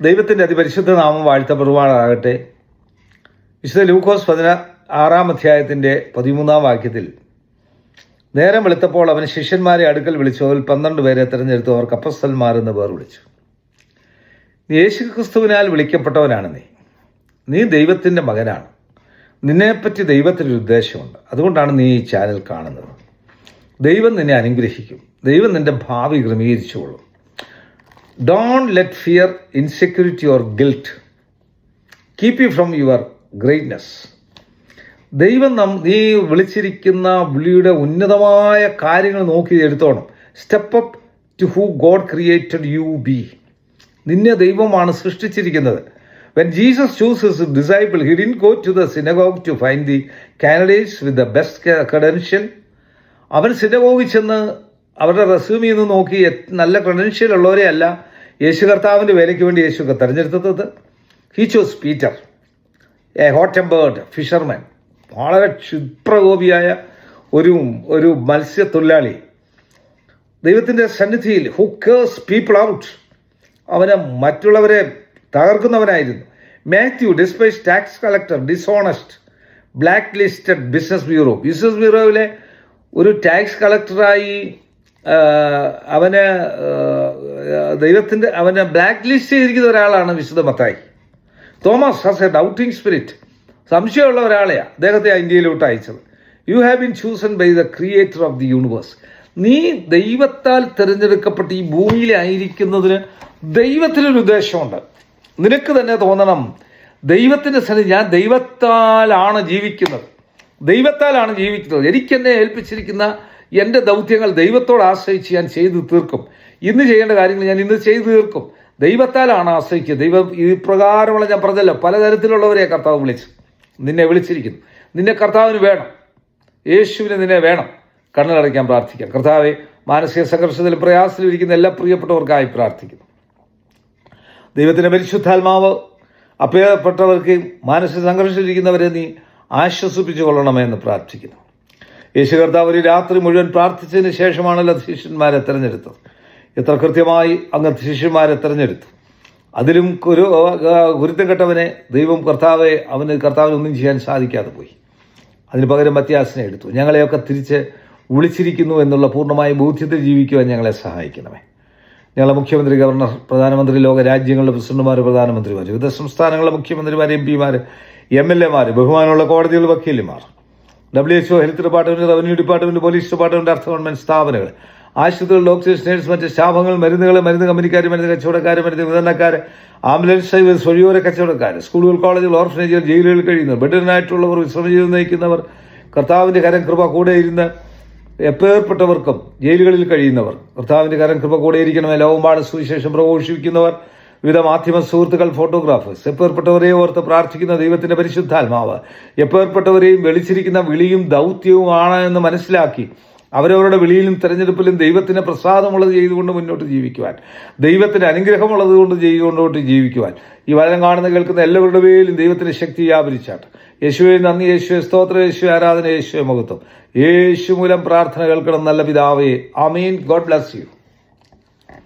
ദൈവത്തിന്റെ അതിപരിശുദ്ധ നാമം വാഴ്ത്തപ്പെടുവാനാകട്ടെ. വിശുദ്ധ ലൂക്കോസ് പതിന ആറാം അധ്യായത്തിന്റെ പതിമൂന്നാം വാക്യത്തിൽ നേരം വെളുത്തപ്പോൾ അവൻ ശിഷ്യന്മാരെ അടുക്കൽ വിളിച്ചു. അതിൽ പന്ത്രണ്ട് പേരെ തിരഞ്ഞെടുത്തു. അവർ അപ്പസ്തന്മാർ എന്ന് പേർ വിളിച്ചു. യേശു ക്രിസ്തുവിനാൽ വിളിക്കപ്പെട്ടവനാണ് നീ. നീ ദൈവത്തിന്റെ മകനാണ്. നിന്നെപ്പറ്റി ദൈവത്തിനൊരു ഉദ്ദേശമുണ്ട്. അതുകൊണ്ടാണ് നീ ഈ ചാനൽ കാണുന്നത്. ദൈവം നിന്നെ അനുഗ്രഹിക്കും. ദൈവം നിന്റെ ഭാവി ക്രമീകരിച്ചുകൊള്ളും. Don't let fear insecurity or guilt keep you from your greatness ദൈവം നം നീ വിളിച്ചിരിക്കുന്ന വിളിയുടെ ഉന്നതമായ കാര്യങ്ങൾ നോക്കി എടുത്തോണം. Step up to who God created you be നിന്നെ ദൈവമാണ് സൃഷ്ടിച്ചിരിക്കുന്നത്. When Jesus chose his disciple he didn't go to the synagogue to find the candidates with the best credential അവൻ സിനഗോഗിൽ ചെന്ന് അവരുടെ റെസ്യൂമിൽ നിന്ന് നോക്കി നല്ല ക്രെഡൻഷ്യൽ ഉള്ളവരെ അല്ല യേശു കർത്താവിന്റെ വേലയ്ക്ക് വേണ്ടി യേശു തിരഞ്ഞെടുത്തത് he chose Peter a hot tempered fisherman വളരെ ക്ഷിപ്രകോപിയായ ഒരു ഒരു മത്സ്യത്തൊഴിലാളി ദൈവത്തിന്റെ സന്നിധിയിൽ ഹു കേഴ്സ് പീപ്പിൾ ഔട്ട് അവന് മറ്റുള്ളവരെ തകർക്കുന്നവനായിരുന്നു. Matthew despise tax collector dishonest black listed business bureau business ബ്യൂറോയിലെ ഒരു ടാക്സ് കളക്ടറായി അവന് ദൈവത്തിന്റെ അവനെ ബ്ലാക്ക് ലിസ്റ്റ് ചെയ്തിരിക്കുന്ന ഒരാളാണ് വിശുദ്ധ Mathai. Thomas has a doubting spirit സംശയമുള്ള ഒരാളെയാണ് അദ്ദേഹത്തെ ഇന്ത്യയിലോട്ട് അയച്ചത്. You have been chosen by the creator of the universe നീ ദൈവത്താൽ തിരഞ്ഞെടുക്കപ്പെട്ട് ഈ ഭൂമിയിലായിരിക്കുന്നതിന് ദൈവത്തിനൊരു ഉദ്ദേശമുണ്ട്. നിനക്ക് തന്നെ തോന്നണം ദൈവത്തിന്റെ സ്ഥലം ഞാൻ ദൈവത്താലാണ് ജീവിക്കുന്നത്. ദൈവത്താലാണ് ജീവിക്കുന്നത്. എനിക്കെന്നെ ഏൽപ്പിച്ചിരിക്കുന്ന എന്റെ ദൗത്യങ്ങൾ ദൈവത്തോട് ആശ്രയിച്ച് ഞാൻ ചെയ്തു തീർക്കും. ഇന്ന് ചെയ്യേണ്ട കാര്യങ്ങൾ ഞാൻ ഇന്ന് ചെയ്തു തീർക്കും. ദൈവത്താലാണ് ആശ്രയിക്കുക. ദൈവം ഈ പ്രകാരമുള്ള ഞാൻ പറഞ്ഞല്ലോ പലതരത്തിലുള്ളവരെ കർത്താവ് വിളിച്ചു. നിന്നെ വിളിച്ചിരിക്കുന്നു. നിന്നെ കർത്താവിന് വേണം. യേശുവിന് നിന്നെ വേണം. കണ്ണുകളടയ്ക്കാൻ പ്രാർത്ഥിക്കാം. കർത്താവെ മാനസിക സംഘർഷത്തിലും പ്രയാസത്തിലും ഇരിക്കുന്ന എല്ലാ പ്രിയപ്പെട്ടവർക്കായി പ്രാർത്ഥിക്കുന്നു. ദൈവത്തിന്റെ പരിശുദ്ധാത്മാവ് അപ്രിയപ്പെട്ടവർക്ക് മാനസിക സംഘർഷത്തിലിരിക്കുന്നവരെ നീ ആശ്വസിപ്പിച്ചു കൊള്ളണമേ എന്ന് പ്രാർത്ഥിക്കുന്നു. യേശു കർത്താവ് ഒരു രാത്രി മുഴുവൻ പ്രാർത്ഥിച്ചതിന് ശേഷമാണല്ലോ ശിഷ്യന്മാരെ തിരഞ്ഞെടുത്തത്. എത്ര കൃത്യമായി അങ്ങ് ശിഷ്യന്മാരെ തിരഞ്ഞെടുത്തു. അതിലും ഒരു ഗുരുത്തം കെട്ടവനെ ദൈവം കർത്താവെ അവന് കർത്താവിന് ഒന്നും ചെയ്യാൻ സാധിക്കാതെ പോയി. അതിന് പകരം മത്യാസിനെ എടുത്തു. ഞങ്ങളെയൊക്കെ തിരിച്ച് വിളിച്ചിരിക്കുന്നു എന്നുള്ള പൂർണമായ ബോധ്യത്തിൽ ജീവിക്കുവാൻ ഞങ്ങളെ സഹായിക്കണമേ. ഞങ്ങളെ മുഖ്യമന്ത്രി ഗവർണർ പ്രധാനമന്ത്രി ലോക രാജ്യങ്ങളുടെ പ്രസിഡന്റുമാർ പ്രധാനമന്ത്രിമാർ വിവിധ സംസ്ഥാനങ്ങളെ മുഖ്യമന്ത്രിമാർ എം പിമാർ എം എൽ എമാർ ബഹുമാനമുള്ള കോടതികളുടെ വക്കീലുമാർ W H O health department revenue department police department അർത്ഥ ഗവൺമെന്റ് സ്ഥാപനങ്ങൾ ആശുപത്രികൾ ഡോക്ടേഴ്സ് നേഴ്സ് മറ്റ് സ്റ്റാഫുകൾ മരുന്നുകൾ മരുന്ന് കമ്പനിക്കാർ മരുന്ന് കച്ചവടക്കാർ മരുന്ന് വിതരണക്കാർ ആംബുലൻസ് ഡ്രൈവേഴ്സ് വഴിയോര കച്ചവടക്കാർ സ്കൂളുകൾ കോളേജുകൾ ഓർഫനേജുകൾ ജയിലുകളിൽ കഴിയുന്നവർ ബെഡിനായിട്ടുള്ളവർ വിശ്രമജീവിതം നയിക്കുന്നവർ കർത്താവിന്റെ കരം കൃപ കൂടെ ഇരുന്ന് എപ്പേർപ്പെട്ടവർക്കും ജയിലുകളിൽ കഴിയുന്നവർ കർത്താവിന്റെ കരം കൃപ കൂടെ ഇരിക്കണമേ. ലോകമാണ് സുവിശേഷം പ്രഘോഷിപ്പിക്കുന്നവർ. വിവിധ മാധ്യമ സുഹൃത്തുക്കൾ ഫോട്ടോഗ്രാഫേഴ്സ് എപ്പേർപ്പെട്ടവരെ ഓർത്ത് പ്രാർത്ഥിക്കുന്ന ദൈവത്തിന്റെ പരിശുദ്ധാത്മാവ് എപ്പേർപ്പെട്ടവരെയും വെളിച്ചിരിക്കുന്ന വിളിയും ദൗത്യവുമാണ് എന്ന് മനസ്സിലാക്കി അവരവരുടെ വിളിയിലും തിരഞ്ഞെടുപ്പിലും ദൈവത്തിന് പ്രസാദമുള്ളത് ചെയ്തുകൊണ്ട് മുന്നോട്ട് ജീവിക്കുവാൻ ദൈവത്തിന് അനുഗ്രഹമുള്ളത് കൊണ്ട് ചെയ്തുകൊണ്ടോട്ട് ജീവിക്കുവാൻ ഈ വചനം കാണുന്ന കേൾക്കുന്ന എല്ലാവരുടെ പേരിലും ദൈവത്തിന് ശക്തി വ്യാപരിച്ചാട്ട്. യേശുവെ നന്ദി യേശുവെ സ്തോത്ര യേശു ആരാധന യേശുവെ മഹത്വം യേശു മൂലം പ്രാർത്ഥന കേൾക്കണം നല്ല പിതാവേ. ആമീൻ. God bless you.